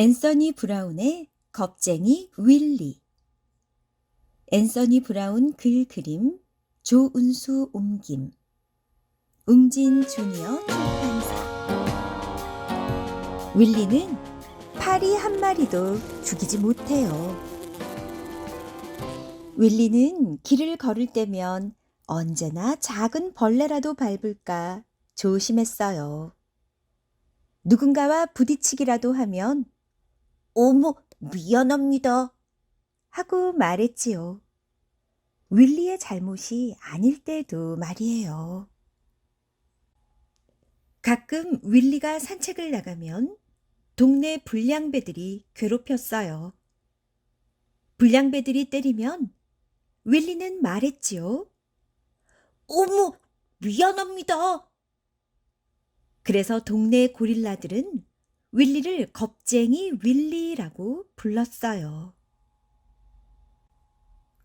앤서니 브라운의 겁쟁이 윌리 앤서니 브라운 글 그림 조은수 옮김 웅진 주니어 출판사 윌리는 파리 한 마리도 죽이지 못해요. 윌리는 길을 걸을 때면 언제나 작은 벌레라도 밟을까 조심했어요. 누군가와 부딪히기라도 하면 어머, 미안합니다. 하고 말했지요. 윌리의 잘못이 아닐 때도 말이에요. 가끔 윌리가 산책을 나가면 동네 불량배들이 괴롭혔어요. 불량배들이 때리면 윌리는 말했지요. 어머, 미안합니다. 그래서 동네 고릴라들은 윌리를 겁쟁이 윌리라고 불렀어요.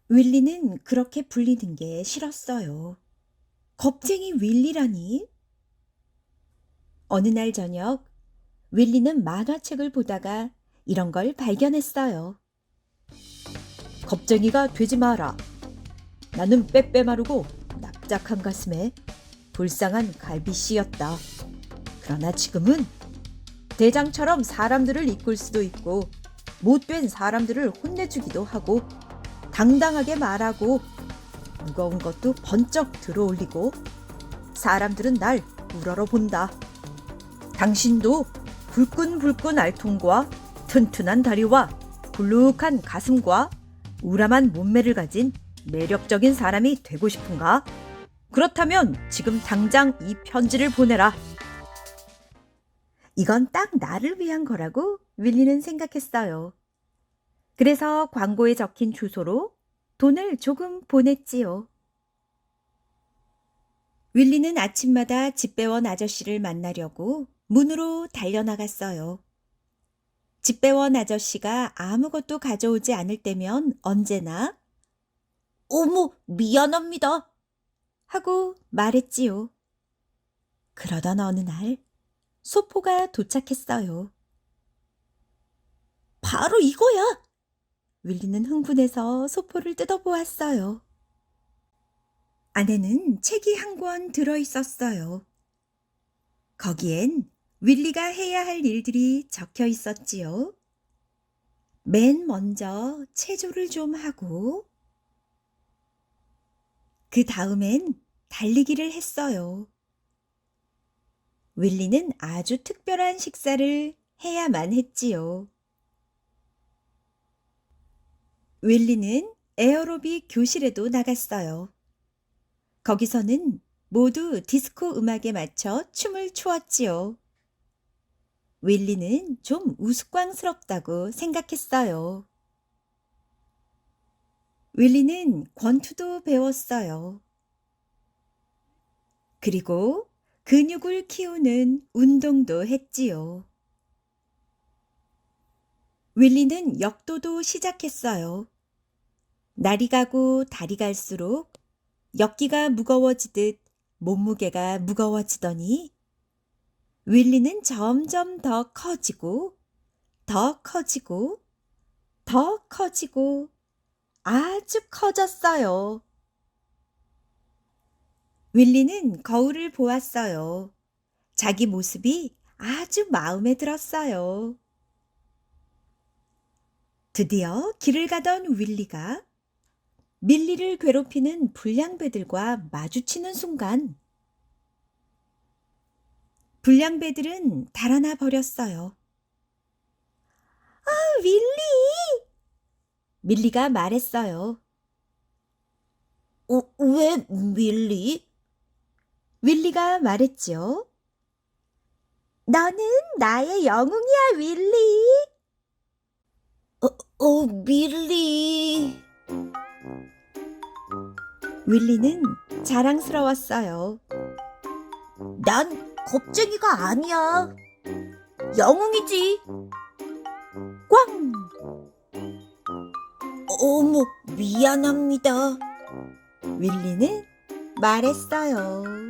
윌리는 그렇게 불리는 게 싫었어요. 겁쟁이 윌리라니? 어느 날 저녁, 윌리는 만화책을 보다가 이런 걸 발견했어요. 겁쟁이가 되지 마라. 나는 빼빼 마르고 납작한 가슴에 불쌍한 갈비씨였다. 그러나 지금은 대장처럼 사람들을 이끌 수도 있고 못된 사람들을 혼내주기도 하고 당당하게 말하고 무거운 것도 번쩍 들어올리고 사람들은 날 우러러 본다. 당신도 불끈불끈 알통과 튼튼한 다리와 불룩한 가슴과 우람한 몸매를 가진 매력적인 사람이 되고 싶은가? 그렇다면 지금 당장 이 편지를 보내라. 이건 딱 나를 위한 거라고 윌리는 생각했어요. 그래서 광고에 적힌 주소로 돈을 조금 보냈지요. 윌리는 아침마다 집배원 아저씨를 만나려고 문으로 달려나갔어요. 집배원 아저씨가 아무것도 가져오지 않을 때면 언제나 어머, 미안합니다. 하고 말했지요. 그러던 어느 날 소포가 도착했어요. 바로 이거야! 윌리는 흥분해서 소포를 뜯어보았어요. 안에는 책이 한 권 들어 있었어요. 거기엔 윌리가 해야 할 일들이 적혀 있었지요. 맨 먼저 체조를 좀 하고, 그 다음엔 달리기를 했어요. 윌리는 아주 특별한 식사를 해야만 했지요. 윌리는 에어로빅 교실에도 나갔어요. 거기서는 모두 디스코 음악에 맞춰 춤을 추었지요. 윌리는 좀 우스꽝스럽다고 생각했어요. 윌리는 권투도 배웠어요. 그리고 근육을 키우는 운동도 했지요. 윌리는 역도도 시작했어요. 날이 가고 달이 갈수록 역기가 무거워지듯 몸무게가 무거워지더니 윌리는 점점 더 커지고 더 커지고 더 커지고 아주 커졌어요. 윌리는 거울을 보았어요. 자기 모습이 아주 마음에 들었어요. 드디어 길을 가던 윌리가 밀리를 괴롭히는 불량배들과 마주치는 순간 불량배들은 달아나 버렸어요. 아, 윌리! 밀리가 말했어요. 어, 왜 밀리? 윌리가 말했죠. 너는 나의 영웅이야, 윌리. 어, 어, 밀리. 윌리는 자랑스러웠어요. 난 겁쟁이가 아니야. 영웅이지. 꽝! 어머, 미안합니다. 윌리는 말했어요.